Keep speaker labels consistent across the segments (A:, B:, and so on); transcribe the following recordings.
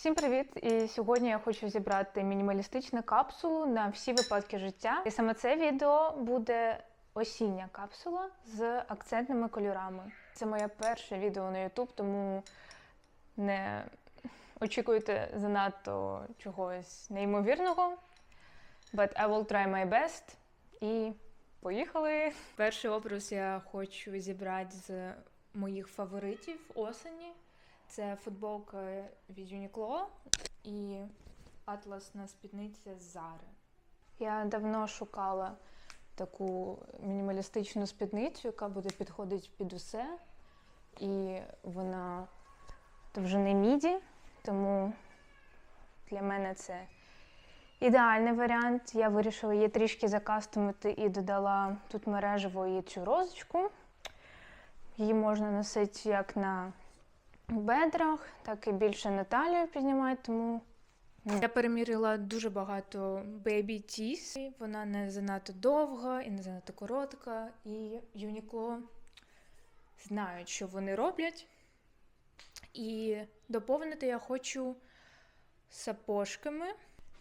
A: Всім привіт! І сьогодні я хочу зібрати мінімалістичну капсулу на всі випадки життя. І саме це відео буде осіння капсула з акцентними кольорами. Це моє перше відео на YouTube, тому не очікуйте занадто чогось неймовірного. But I will try my best. І поїхали! Перший образ я хочу зібрати з моїх фаворитів осені. Це футболка від Uniqlo і атласна спідниця з Зари. Я давно шукала таку мінімалістичну спідницю, яка буде підходити під усе. І вона вже не міді, тому для мене це ідеальний варіант. Я вирішила її трішки закастомити і додала тут мережево і цю розочку. Її можна носити як на бедрах, так і більше на талію піднімати, тому. Я перемірила дуже багато Baby Tees. Вона не занадто довга і не занадто коротка. І Uniqlo знають, що вони роблять. І доповнити я хочу сапожками.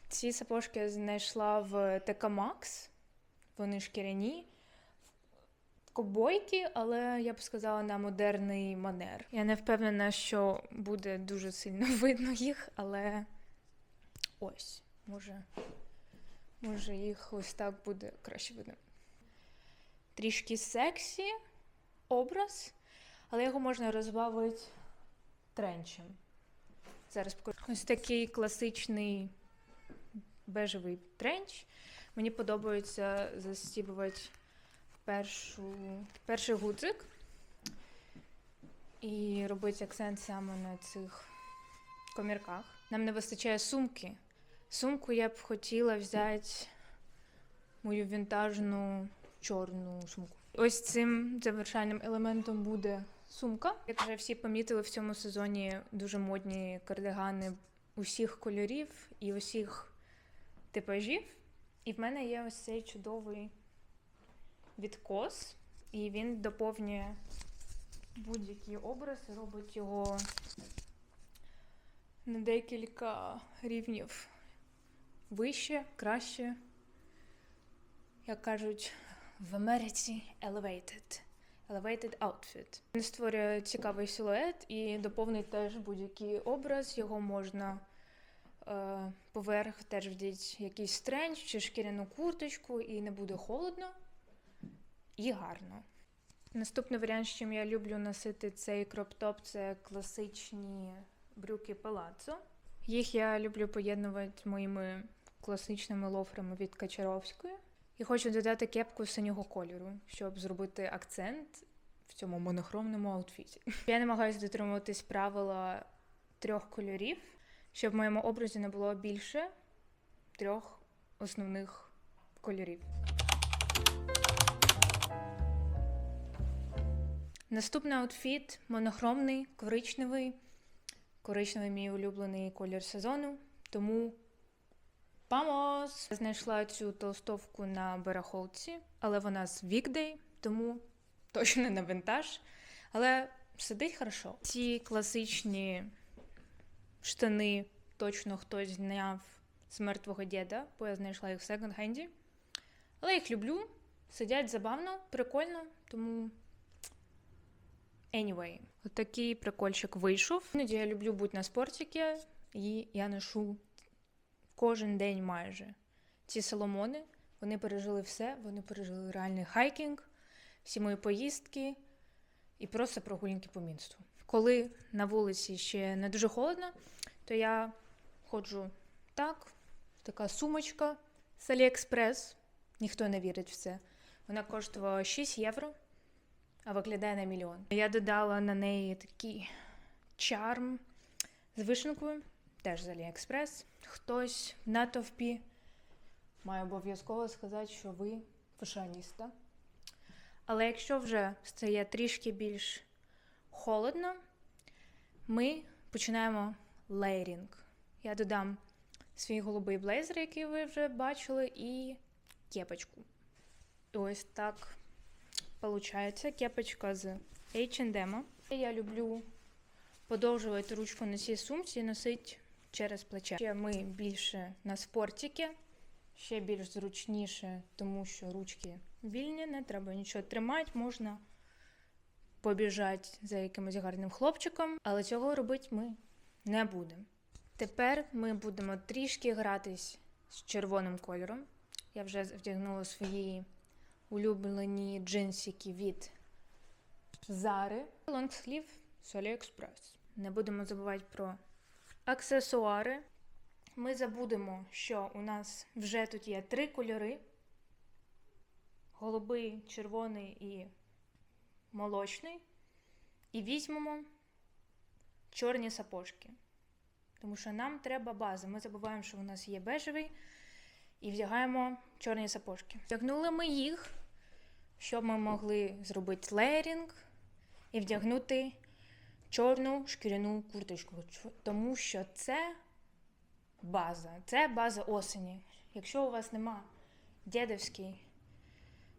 A: Ці сапожки я знайшла в TK Maxx. Вони шкіряні кобойки, але я б сказала на модерний манер. Я не впевнена, що буде дуже сильно видно їх, але ось, може, може їх ось так буде краще видно. Трішки сексі образ, але його можна розбавити тренчем. Зараз покажу. Ось такий класичний бежевий тренч. Мені подобається застібувати першу, перший гудзик і робити акцент саме на цих комірках. Нам не вистачає сумки. Сумку я б хотіла взяти мою вінтажну чорну сумку. Ось цим завершальним елементом буде сумка. Як вже всі помітили, в цьому сезоні дуже модні кардигани усіх кольорів і усіх типажів. І в мене є ось цей чудовий відкос, і він доповнює будь-який образ і робить його на декілька рівнів вище, краще. Як кажуть, в Америці elevated. Elevated outfit. Він створює цікавий силует і доповнить теж будь-який образ. Його можна е, поверх теж вдіть якийсь тренч чи шкіряну курточку, і не буде холодно і гарно. Наступний варіант, з чим я люблю носити цей кроп-топ, це класичні брюки палацо. Їх я люблю поєднувати моїми класичними лоферами від Качаровської. І хочу додати кепку синього кольору, щоб зробити акцент в цьому монохромному аутфіті. Я намагаюся дотримуватись правила трьох кольорів, щоб в моєму образі не було більше трьох основних кольорів. Наступний аутфіт монохромний, коричневий. Коричневий мій улюблений колір сезону. Тому Памос! Знайшла цю толстовку на барахолці, але вона з Weekday, тому точно на винтаж. Але сидить хорошо. Ці класичні штани точно хтось зняв з мертвого діда, бо я знайшла їх в секонд-хенді. Але їх люблю. Сидять забавно, прикольно, тому. Anyway, от такий прикольчик вийшов. Іноді я люблю бути на спортики, і я ношу кожен день майже. Ці соломони, вони пережили все, вони пережили реальний хайкінг, всі мої поїздки і просто прогулянки по місту. Коли на вулиці ще не дуже холодно, то я ходжу так, така сумочка з Аліекспрес. Ніхто не вірить в це. Вона коштувала 6 євро а виглядає на мільйон. Я додала на неї такий чарм з вишенкою, теж з Аліекспрес. Хтось в натовпі має обов'язково сказати, що ви фашоніста. Але якщо вже стає трішки більш холодно, ми починаємо лейрінг. Я додам свій голубий блейзер, який ви вже бачили, і кепочку. Ось так Получається кепочка з H&M. Я люблю подовжувати ручку на цій сумці і носити через плече. Ще ми більше на спортіки, ще більш зручніше, тому що ручки вільні, не треба нічого тримати, можна побіжати за якимось гарним хлопчиком, але цього робити ми не будемо. Тепер ми будемо трішки гратись з червоним кольором. Я вже вдягнула свої улюблені джинсики від Зари. Лонгслів з AliExpress. Не будемо забувати про аксесуари. Ми забудемо, що у нас вже тут є три кольори: голубий, червоний і молочний. І візьмемо чорні сапожки. Тому що нам треба база. Ми забуваємо, що у нас є бежевий, і вдягаємо чорні сапожки. Вдягнули ми їх, щоб ми могли зробити леєрінг і вдягнути чорну шкіряну курточку. Тому що це база, це база осені. Якщо у вас нема дідовської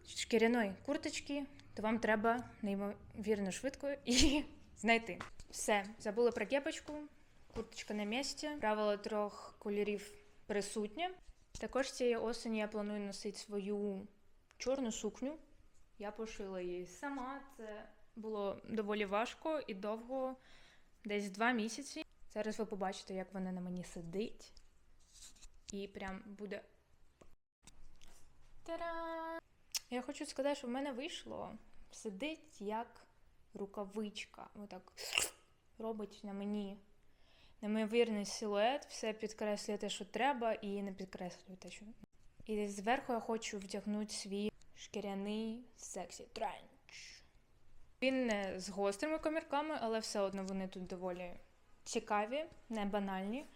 A: шкіряної курточки, то вам треба неймовірно швидко її знайти. Все, забули про кепочку, курточка на місці, правило трьох кольорів присутнє. Також цієї осені я планую носити свою чорну сукню. Я пошила її сама. Це було доволі важко і довго, десь два місяці. Зараз ви побачите, як вона на мені сидить. І прям буде. Та-дам! Я хочу сказати, що в мене вийшло. Сидить як рукавичка. Отак робить на мені неймовірний силует, все підкреслює те, що треба, і не підкреслює те, що. І зверху я хочу вдягнути свій шкіряний сексі тренч. Він не з гострими комірками, але все одно вони тут доволі цікаві, не банальні.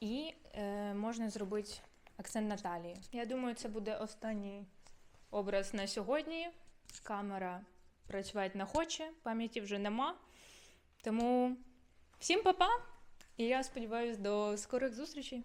A: І е, можна зробити акцент на талії. Я думаю, це буде останній образ на сьогодні. Камера працювати не хоче, пам'яті вже нема. Тому всім па-па! І я сподіваюся до скорих зустрічей.